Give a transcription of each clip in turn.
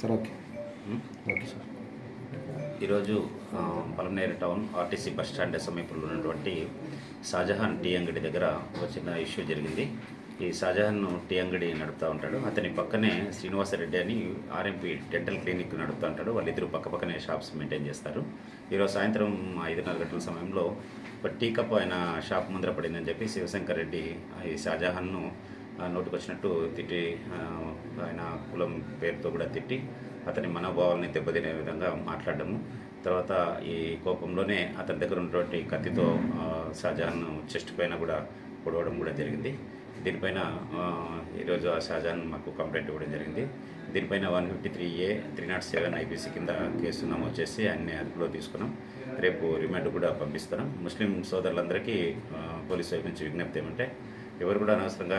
Sir okay. Okay sir. ఈరోజు Palamaner town RTC bus stand సమీపంలో ఉన్నటువంటి షాజహాన్ టీ అంగడి దగ్గర ఒక చిన్న ఇష్యూ జరిగింది. ఈ షాజహాన్ టీ అంగడి నడుపుతూ ఉంటాడు. అతని పక్కనే శ్రీనివాసరెడ్డి అని ఆర్ఎంపీ డెంటల్ క్లినిక్ నడుపుతూ ఉంటాడు. వాళ్ళిద్దరూ పక్క పక్కనే షాప్స్ మెయింటైన్ చేస్తారు. ఈరోజు సాయంత్రం ఐదున్నర గంటల సమయంలో ఒక టీ కప్ ఆయన షాప్ ముందర పడిందని చెప్పి శివశంకర్ రెడ్డి ఈ షాజహాన్ను నోటుకు వచ్చినట్టు తిట్టి ఆయన కులం పేరుతో కూడా తిట్టి అతని మనోభావాల్ని దెబ్బతినే విధంగా మాట్లాడము తర్వాత ఈ కోపంలోనే అతని దగ్గర ఉన్నటువంటి కత్తితో ఆ, షాజహాన్ చెస్ట్ పైన కూడా పొడవడం కూడా జరిగింది. దీనిపైన ఈరోజు ఆ షాజహాన్ మాకు కంప్లైంట్ ఇవ్వడం జరిగింది. దీనిపైన one fifty three A three nought seven IPC కింద కేసు నమోదు చేసి అన్ని అదుపులో తీసుకున్నాం. రేపు రిమాండ్ కూడా పంపిస్తున్నాం. ముస్లిం సోదరులందరికీ పోలీసు వైపు నుంచి విజ్ఞప్తి ఏమంటే ఎవరు కూడా అనవసరంగా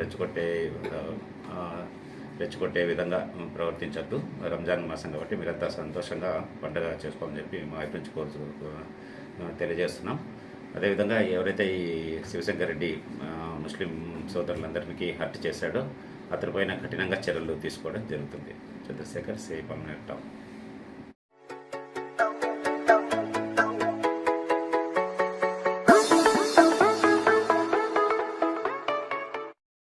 రెచ్చగొట్టే రెచ్చగొట్టే విధంగా ప్రవర్తించద్దు. రంజాన్ మాసం కాబట్టి మీరంతా సంతోషంగా పండుగ చేసుకోమని చెప్పి మా వైపు నుంచి కోరుతూ తెలియజేస్తున్నాం. అదేవిధంగా ఎవరైతే ఈ శివశంకర్ రెడ్డి ముస్లిం సోదరులందరికీ హర్ట్ చేశాడో అతనిపైన కఠినంగా చర్యలు తీసుకోవడం జరుగుతుంది. Chandrasekhar C Palmaner town.